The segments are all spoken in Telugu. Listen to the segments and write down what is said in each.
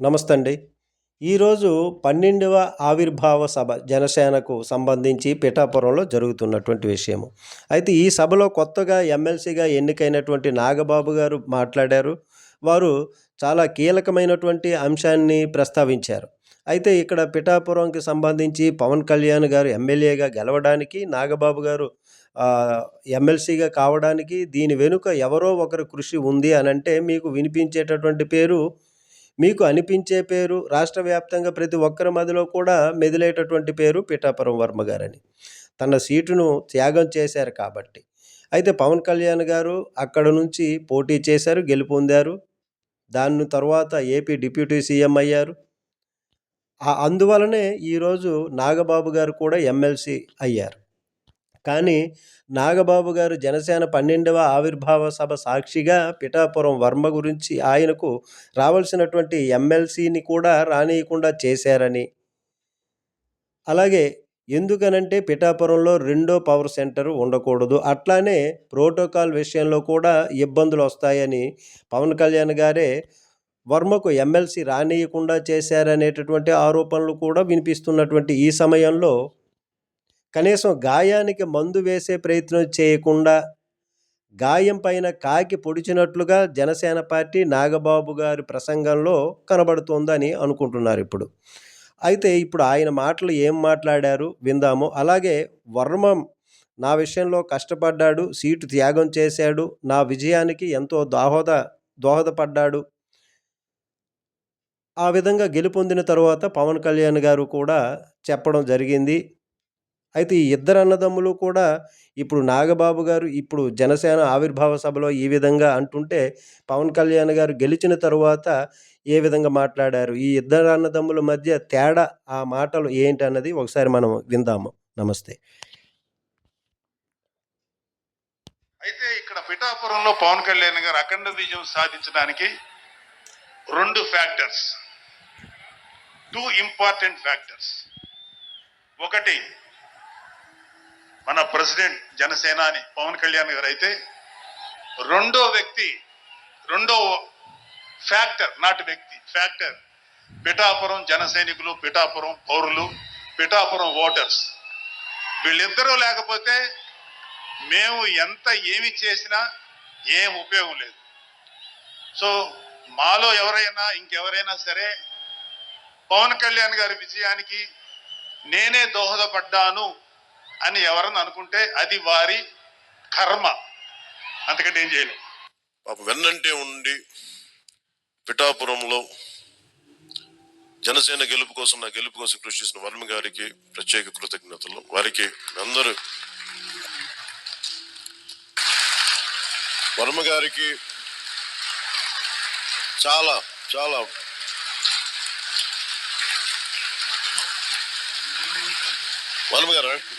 నమస్తే అండి ఈరోజు పన్నెండవ ఆవిర్భావ సభ జనసేనకు సంబంధించి పిఠాపురంలో జరుగుతున్నటువంటి విషయము. అయితే ఈ సభలో కొత్తగా ఎమ్మెల్సీగా ఎన్నికైనటువంటి నాగబాబు గారు మాట్లాడారు. వారు చాలా కీలకమైనటువంటి అంశాన్ని ప్రస్తావించారు. అయితే ఇక్కడ పిఠాపురంకి సంబంధించి పవన్ కళ్యాణ్ గారు ఎమ్మెల్యేగా గెలవడానికి నాగబాబు గారు ఎమ్మెల్సీగా కావడానికి దీని వెనుక ఎవరో ఒకరి కృషి ఉంది అనంటే మీకు వినిపించేటటువంటి పేరు మీకు అనిపించే పేరు రాష్ట్ర వ్యాప్తంగా ప్రతి ఒక్కరి మదిలో కూడా మెదిలేటటువంటి పేరు పిఠాపురం వర్మ గారని. తన సీటును త్యాగం చేశారు కాబట్టి. అయితే పవన్ కళ్యాణ్ గారు అక్కడ నుంచి పోటీ చేశారు గెలుపొందారు దాని తర్వాత ఏపీ డిప్యూటీ సీఎం అయ్యారు. అందువలనే ఈరోజు నాగబాబు గారు కూడా ఎమ్మెల్సీ అయ్యారు. కానీ నాగబాబు గారు జనసేన పన్నెండవ ఆవిర్భావ సభ సాక్షిగా పిఠాపురం వర్మ గురించి ఆయనకు రావాల్సినటువంటి ఎమ్మెల్సీని కూడా రానియకుండా చేశారని. అలాగే ఎందుకనంటే పిఠాపురంలో రెండో పవర్ సెంటర్ ఉండకూడదు. అట్లానే ప్రోటోకాల్ విషయంలో కూడా ఇబ్బందులు వస్తాయని పవన్ కళ్యాణ్ గారే వర్మకు ఎమ్మెల్సీ రానియకుండా చేశారనేటటువంటి ఆరోపణలు కూడా వినిపిస్తున్నటువంటి ఈ సమయంలో కనీసం గాయానికి మందు వేసే ప్రయత్నం చేయకుండా గాయం పైన కాకి పొడిచినట్లుగా జనసేన పార్టీ నాగబాబు గారి ప్రసంగంలో కనబడుతోందని అనుకుంటున్నారు ఇప్పుడు. అయితే ఇప్పుడు ఆయన మాటలు ఏం మాట్లాడారు విందాము. అలాగే వర్మం నా విషయంలో కష్టపడ్డాడు సీటు త్యాగం చేశాడు నా విజయానికి ఎంతో దోహద దోహదపడ్డాడు. ఆ విధంగా గెలుపొందిన తర్వాత పవన్ కళ్యాణ్ గారు కూడా చెప్పడం జరిగింది. అయితే ఈ ఇద్దరు అన్నదమ్ములు కూడా ఇప్పుడు నాగబాబు గారు ఇప్పుడు జనసేన ఆవిర్భావ సభలో ఈ విధంగా అంటుంటే పవన్ కళ్యాణ్ గారు గెలిచిన తరువాత ఏ విధంగా మాట్లాడారు? ఈ ఇద్దరు అన్నదమ్ముల మధ్య తేడా ఆ మాటలు ఏంటి అన్నది ఒకసారి మనం విందాము. నమస్తే. అయితే ఇక్కడ పిఠాపురంలో పవన్ కళ్యాణ్ గారు అఖండ విజయం సాధించడానికి రెండు ఫ్యాక్టర్స్ టూ ఇంపార్టెంట్ ఫ్యాక్టర్స్ ఒకటి మన ప్రెసిడెంట్ జనసేనాని పవన్ కళ్యాణ్ గారు అయితే రెండో వ్యక్తి రెండో ఫ్యాక్టర్ నాటి వ్యక్తి ఫ్యాక్టర్. పిఠాపురం జన సైనికులు పిఠాపురం పౌరులు పిఠాపురం ఓటర్స్. వీళ్ళిద్దరూ లేకపోతే మేము ఎంత ఏమి చేసినా ఏం ఉపయోగం లేదు. సో మాలో ఎవరైనా ఇంకెవరైనా సరే పవన్ కళ్యాణ్ గారి విజయానికి నేనే దోహదపడ్డాను అని ఎవరన్నా అనుకుంటే అది వారి కర్మ. అంతకంటే ఏం చేయలేదు పాపం వెన్నంటే ఉండి పిఠాపురంలో జనసేన గెలుపు కోసం నా గెలుపు కోసం కృషి చేసిన వర్మ గారికి ప్రత్యేక కృతజ్ఞతలు. వారికి అందరూ వర్మ గారికి చాలా చాలా వర్మ గారు?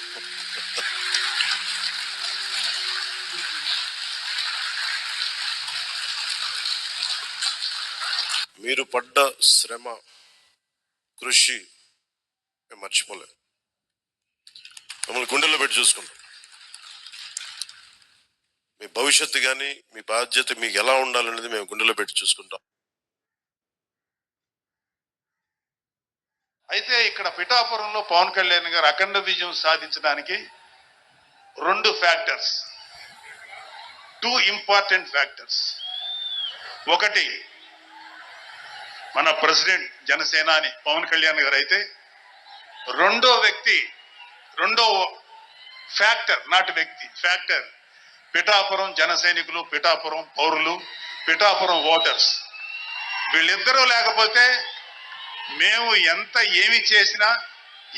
మీరు పడ్డ శ్రమ కృషి మేము మర్చిపోలేం. మమ్మల్ని గుండెల్లో పెట్టి చూసుకుంటాం. మీ భవిష్యత్తు కానీ మీ బాధ్యత మీకు ఎలా ఉండాలనేది మేము గుండెలో పెట్టి చూసుకుంటాం. అయితే ఇక్కడ పిఠాపురంలో పవన్ కళ్యాణ్ గారు అఖండ విజయం సాధించడానికి రెండు ఫ్యాక్టర్స్ టూ ఇంపార్టెంట్ ఫ్యాక్టర్స్ ఒకటి మన ప్రెసిడెంట్ జనసేనాని పవన్ కళ్యాణ్ గారు అయితే రెండో వ్యక్తి రెండో ఫ్యాక్టర్ నాటి వ్యక్తి ఫ్యాక్టర్. పిఠాపురం జన సైనికులు పిఠాపురం పౌరులు పిఠాపురం ఓటర్స్. వీళ్ళిద్దరూ లేకపోతే మేము ఎంత ఏమి చేసినా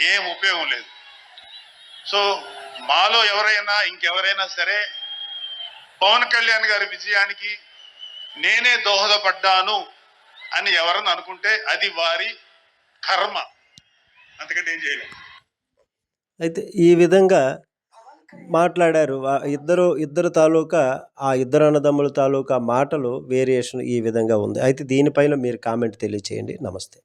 ఏం ఉపయోగం లేదు. సో మాలో ఎవరైనా ఇంకెవరైనా సరే పవన్ కళ్యాణ్ గారి విజయానికి నేనే దోహదపడ్డాను అని ఎవరన్నా అనుకుంటే అది వారి కర్మ. అంతకంటే ఏం చేయలేం. అయితే ఈ విధంగా మాట్లాడారు. ఇద్దరు ఇద్దరు తాలూకా ఆ ఇద్దరు అన్నదమ్ముల తాలూకా మాటలు వేరియేషన్ ఈ విధంగా ఉంది. అయితే దీనిపైన మీరు కామెంట్ తెలియచేయండి. నమస్తే.